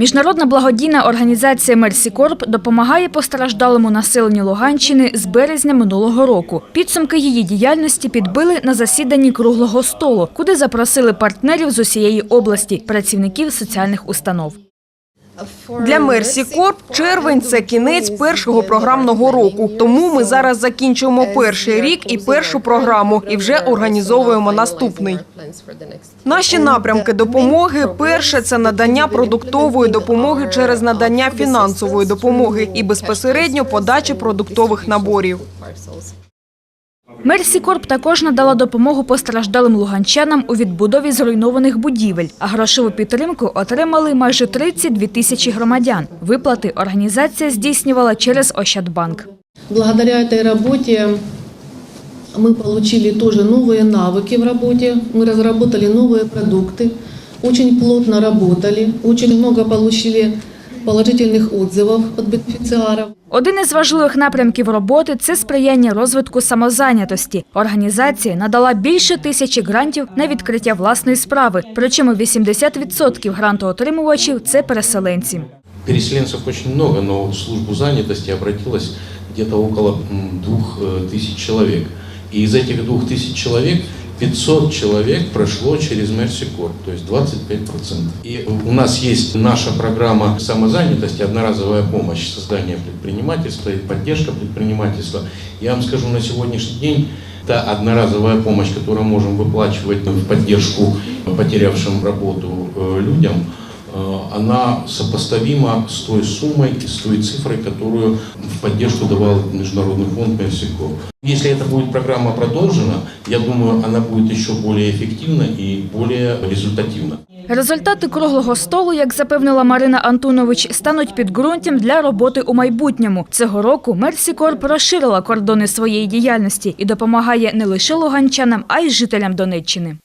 Міжнародна благодійна організація Мерсі Корп допомагає постраждалому населенню Луганщини з березня минулого року. Підсумки її діяльності підбили на засіданні круглого столу, куди запросили партнерів з усієї області, працівників соціальних установ. Для Мерсі Корп червень це кінець першого програмного року. Тому ми зараз закінчуємо перший рік і першу програму, і вже організовуємо наступний. Наші напрямки допомоги перше це надання продуктової допомоги через надання фінансової допомоги і безпосередньо подачі продуктових наборів. Мерсі Корп також надала допомогу постраждалим луганчанам у відбудові зруйнованих будівель, а грошову підтримку отримали майже 32 тисячі громадян. Виплати організація здійснювала через Ощадбанк. Благодаря этой работе мы получили тоже новые навыки в работе, мы разработали новые продукты, очень плотно работали, очень много получили положительных отзывов от бенефициаров. Один із важливих напрямків роботи це сприяння розвитку самозайнятості. Організація надала більше тисячі грантів на відкриття власної справи. Причому 80% грантоотримувачів це переселенці. Переселенцев очень много, но в службу занятости обратилось где-то около м, двух э, тысяч человек. И из этих двух тысяч человек 500 человек прошло через Corp, то есть 25%. И у нас есть наша программа самозанятости, одноразовая помощь, создание предпринимательства и поддержка предпринимательства. Я вам скажу, на сегодняшний день та одноразовая помощь, которую можем выплачивать в поддержку потерявшим работу э, людям, она сопоставима с той суммой, с той цифрой, которую в поддержку давал Международный фонд Мерсико. Если эта будет программа продолжена, я думаю, она будет еще более эффективна и более результативна. Результати круглого столу, як запевнила Марина Антонович, стануть підґрунтям для роботи у майбутньому. Цього року Мерсі Корп розширила кордони своєї діяльності і допомагає не лише луганчанам, а й жителям Донеччини.